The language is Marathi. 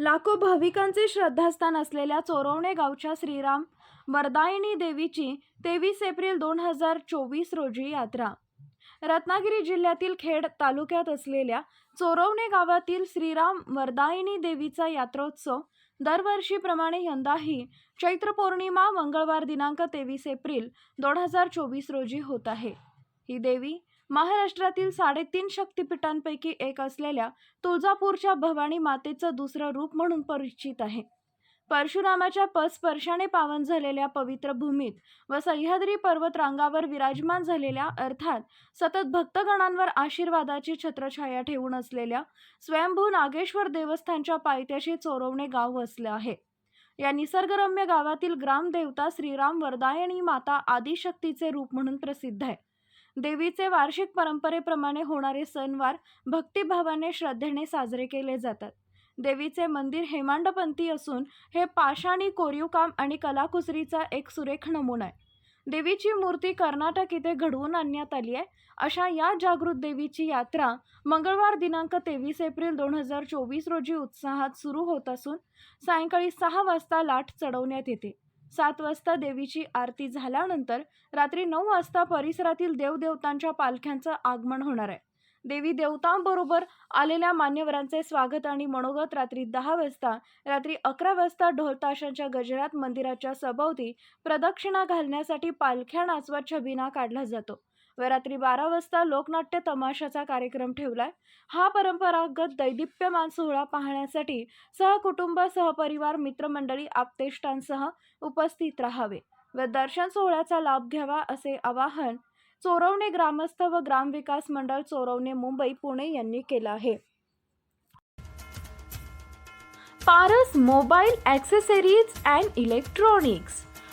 लाखो भाविकांचे श्रद्धास्थान असलेल्या चोरवणे गावच्या श्रीराम वरदायिनी देवीची तेवीस एप्रिल दोन हजार चोवीस रोजी यात्रा. रत्नागिरी जिल्ह्यातील खेड तालुक्यात असलेल्या चोरवणे गावातील श्रीराम वरदायिनी देवीचा यात्रोत्सव दरवर्षीप्रमाणे यंदाही चैत्र पौर्णिमा मंगळवार दिनांक तेवीस एप्रिल दोन हजार चोवीस रोजी होत आहे. ही देवी महाराष्ट्रातील साडेतीन शक्तिपीठांपैकी एक असलेल्या तुळजापूरच्या भवानी मातेचं दुसरं रूप म्हणून परिचित आहे. परशुरामाच्या पस्पर्शाने पावन झालेल्या पवित्र भूमीत व सह्याद्री पर्वतरांगावर विराजमान झालेल्या अर्थात सतत भक्तगणांवर आशीर्वादाची छत्रछाया ठेवून असलेल्या स्वयंभू नागेश्वर देवस्थानच्या पायथ्याशी चोरवणे गाव वसलं आहे. या निसर्गरम्य गावातील ग्रामदेवता श्रीराम वरदायणी माता आदिशक्तीचे रूप म्हणून प्रसिद्ध आहे. देवीचे वार्षिक परंपरेप्रमाणे होणारे सणवार भक्तिभावाने श्रद्धेने साजरे केले जातात. देवीचे मंदिर हेमांडपंथी असून हे पाषाणी कोरीवकाम आणि कलाकुसरीचा एक सुरेख नमुना आहे. देवीची मूर्ती कर्नाटक इथे घडवून आणण्यात आली आहे. अशा या जागृत देवीची यात्रा मंगळवार दिनांक तेवीस एप्रिल दोन हजार चोवीस रोजी उत्साहात सुरू होत असून सायंकाळी सहा वाजता लाट चढवण्यात येते. सात वाजता देवीची आरती झाल्यानंतर रात्री नऊ वाजता परिसरातील देवदेवतांच्या पालख्यांचं आगमन होणार आहे. देवी देवतांबरोबर आलेल्या मान्यवरांचे स्वागत आणि मनोगत रात्री दहा वाजता रात्री अकरा वाजता ढोलताशांच्या गजरात मंदिराच्या सभोवती प्रदक्षिणा घालण्यासाठी पालख्या नाचवत छबिना काढला जातो. व रात्री बारा वाजता लोकनाट्य तमाशाचा कार्यक्रम ठेवलाय. हा परंपरागत दैदिप्यमान सोहळा पाहण्यासाठी सहकुटुंब सहपरिवार मित्रमंडळी आपतेष्टांसह उपस्थित राहावे व दर्शन सोहळ्याचा लाभ घ्यावा असे आवाहन चोरवणे ग्रामस्थ व ग्रामविकास मंडळ चोरवणे मुंबई पुणे यांनी केलं आहे. Paras mobile accessories and electronics